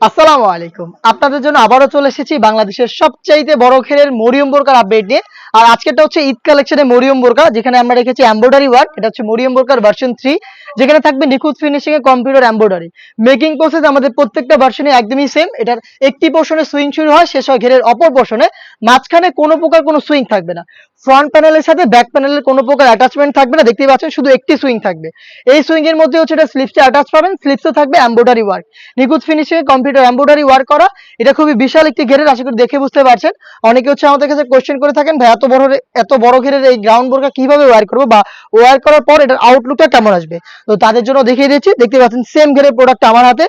আসসালামু আলাইকুম। আপনাদের জন্য আবারও চলে এসেছি বাংলাদেশের সবচাইতে বড় খেলের মরিয়ম বোরকার আপডেট নিয়ে। আর আজকেটা হচ্ছে ঈদ কালেকশনে মরিয়ম বোরকা, যেখানে আমরা রেখেছি এমব্রয়ডারি ওয়ার্ক এটা হচ্ছে মরিয়ম বোরকার ভার্সন থ্রি যেখানে থাকবে নিখুঁত ফিনিশিং এ কম্পিউটার এমব্রয়ডারি মেকিং প্রসেস আমাদের প্রত্যেকটা ভার্সনে একদমই সেম এটার একটি পোর্শনে সুইং শুরু হয়, শেষ হয় ঘেরের অপর পোর্শনে মাঝখানে কোনো প্রকার কোনো সুইং থাকবে না। ফ্রন্ট প্যানেলের সাথে ব্যাক প্যানেলের কোনো প্রকার অ্যাটাচমেন্ট থাকবে না। দেখতেই পাচ্ছেন, শুধু একটি সুইং থাকবে। এই সুইং এর মধ্যে হচ্ছে এটা স্লিপসে অ্যাটাচ পাবেন। স্লিপসে থাকবে এমব্রয়ডারি ওয়ার্ক নিখুঁত ফিনিশিং এ কম্পিউটার এমব্রয়ডারি ওয়ার্ক করা, এটা খুবই বিশাল একটি ঘেরের, আশা করি দেখে বুঝতে পারছেন। অনেকে হচ্ছে আমাদের কাছে কোশ্চেন করে থাকেন, ভাই, এত বড় এত বড় ঘেরের এই গ্রাউন্ড বোর্ডটা কীভাবে ওয়্যার করব? বা ওয়্যার করার পর এটার আউটলুকটা কেমন আসবে? তো তাদের জন্য দেখিয়ে দিচ্ছি। দেখতে পাচ্ছেন সেম ঘেরের প্রোডাক্ট আমার হাতে।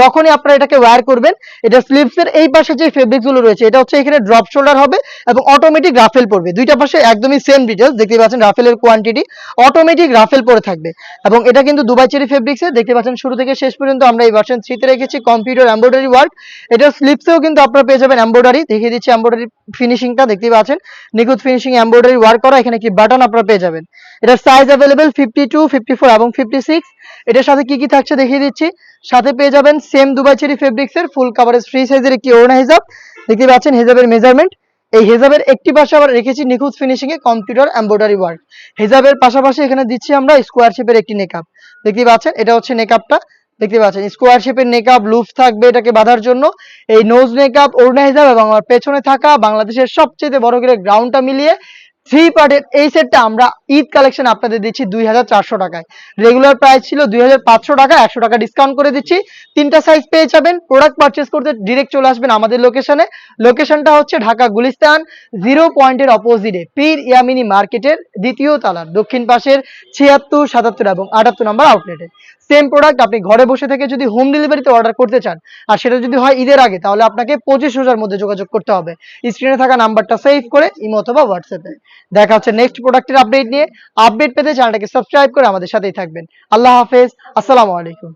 যখনই আপনারা এটাকে ওয়্যার করবেন, এটা স্লিপস এর এই পাশে যে ফেব্রিকগুলো রয়েছে, এটা হচ্ছে এখানে ড্রপ শোল্ডার হবে এবং অটোমেটিক রাফেল পড়বে। দুইটা পাশে একদমই সেম ডিটেলস দেখতে পাচ্ছেন রাফেলের কোয়ান্টিটি অটোমেটিক রাফেল পড়ে থাকবে। এবং এটা কিন্তু দুবাই চেরি ফেব্রিক্সে দেখতে পাচ্ছেন শুরু থেকে শেষ পর্যন্ত আমরা এই ভার্সন থ্রিতে রেখেছি কম্পিউটার এমব্রয়ডারি ওয়ার্ক এটা স্লিপসেও কিন্তু আপনারা পেয়ে যাবেন এমব্রয়ডারি দেখিয়ে দিচ্ছি এমব্রয়ডারি ফিনিশিংটা দেখতেই পাচ্ছেন? নিখুঁত ফিনিশিং এমব্রয়ডারি ওয়ার্ক করা, এখানে কি বাটন আপনারা পেয়ে যাবেন। এটার size available fifty two fifty four এবং ফিফটি সিক্স এটার সাথে কি কি থাকছে দেখিয়ে দিচ্ছি। সাথে পেয়ে যাবেন সেম দুবাই চেরি এর ফুল কাভারেজ ফ্রি সাইজের একটি ওড়না হিসাব দেখতে পাচ্ছেন হিজাবের মেজারমেন্ট এই হেজাবের একটি পাশে আবার রেখেছি নিখুঁত ফিনিশিং এ কম্পিউটার এমব্রয়ডারি ওয়ার্ক হেজাবের পাশাপাশি এখানে দিচ্ছি আমরা স্কোয়ার শেপের একটি নেকআপ দেখতে পাচ্ছেন, এটা হচ্ছে নেকআপটা দেখতে পাচ্ছেন স্কোয়ার শেপের নেকআপ লুফ থাকবে এটাকে বাঁধার জন্য। এই নোজ মেকআপ ওড়না হিসাব এবং আমার পেছনে থাকা বাংলাদেশের সবচেয়ে বড় করে গ্রাউন্ডটা মিলিয়ে থ্রি পার্টের এই সেটটা আমরা ঈদ কালেকশন আপনাদের দিচ্ছি দুই হাজার চারশো টাকায়। রেগুলার প্রাইস ছিল দুই হাজার পাঁচশো টাকা, একশো টাকা ডিসকাউন্ট করে দিচ্ছি। তিনটা সাইজ পেয়ে যাবেন প্রোডাক্ট পারচেস করতে ডিরেক্ট চলে আসবেন আমাদের লোকেশনে লোকেশনটা হচ্ছে ঢাকা গুলিস্তান জিরো পয়েন্টের অপোজিটে পীর ইয়ামিনী মার্কেটের দ্বিতীয় তালার, দক্ষিণ পাশের ছিয়াত্তর, সাতাত্তর এবং আটাত্তর নাম্বার আউটলেটে সেম প্রোডাক্ট আপনি ঘরে বসে থেকে যদি হোম ডেলিভারিতে অর্ডার করতে চান, আর সেটা যদি হয় ঈদের আগে, তাহলে আপনাকে পঁচিশ হাজার মধ্যে যোগাযোগ করতে হবে। স্ক্রিনে থাকা নাম্বারটা সেভ করে ইমো অথবা হোয়াটসঅ্যাপে দেখা হচ্ছে নেক্সট প্রোডাক্টের আপডেট নিয়ে। আপডেট পেতে চ্যানেলটাকে সাবস্ক্রাইব করে আমাদের সাথেই থাকবেন। আল্লাহ হাফেজ। আসসালামু আলাইকুম।